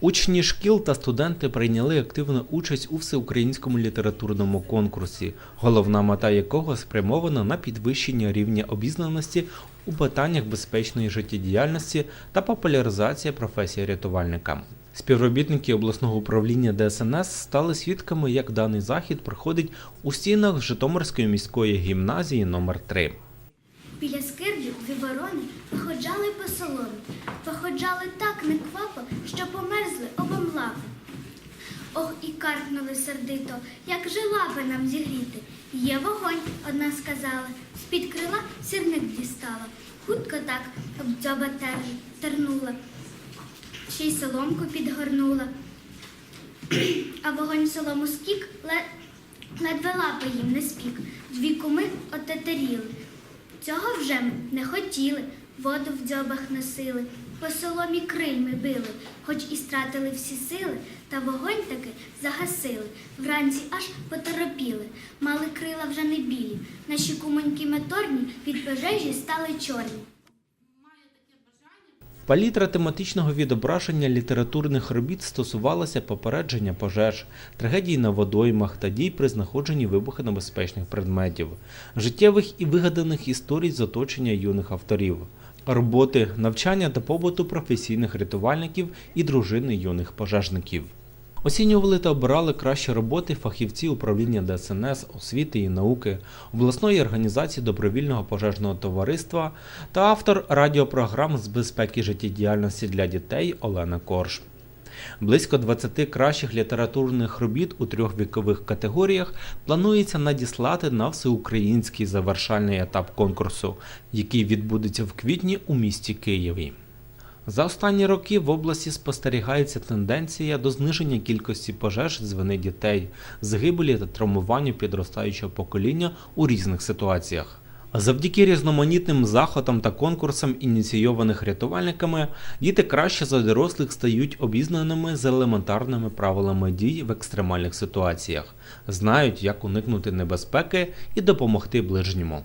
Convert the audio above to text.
Учні шкіл та студенти прийняли активну участь у всеукраїнському літературному конкурсі, головна мета якого спрямована на підвищення рівня обізнаності у питаннях безпечної життєдіяльності та популяризація професії рятувальника. Співробітники обласного управління ДСНС стали свідками, як даний захід проходить у стінах Житомирської міської гімназії номер 3 Біля скирдів дві ворони походжали по соломі, походжали так неквапо, що померзли обом лапи. Ох, і каркнули сердито, як же лапи нам зігріти. Є вогонь, одна сказала, з-під крила сірник дістала. Хутко так об дзьоба тер, тернула, ще й соломку підгорнула. А вогонь солому скік, ледве лапи їм не спік. Дві куми отетеріли. Цього вже не хотіли, воду в дзьобах носили, по соломі крильми били, хоч і стратили всі сили, та вогонь таки загасили. Вранці аж поторопіли, мали крила вже не білі. Наші кумоньки моторні від пожежі стали чорні. Палітра тематичного відображення літературних робіт стосувалася попередження пожеж, трагедій на водоймах та дій при знаходженні вибухонебезпечних предметів, життєвих і вигаданих історій з оточення юних авторів, роботи, навчання та побуту професійних рятувальників і дружини юних пожежників. Оцінювали та обирали кращі роботи фахівці управління ДСНС, освіти і науки, обласної організації добровільного пожежного товариства та автор радіопрограм з безпеки життєдіяльності для дітей Олена Корж. Близько 20 кращих літературних робіт у трьох вікових категоріях планується надіслати на всеукраїнський завершальний етап конкурсу, який відбудеться в квітні у місті Києві. За останні роки в області спостерігається тенденція до зниження кількості пожеж з вини дітей, загибелі та травмуванню підростаючого покоління у різних ситуаціях. Завдяки різноманітним заходам та конкурсам, ініційованих рятувальниками, діти краще за дорослих стають обізнаними з елементарними правилами дій в екстремальних ситуаціях, знають, як уникнути небезпеки і допомогти ближньому.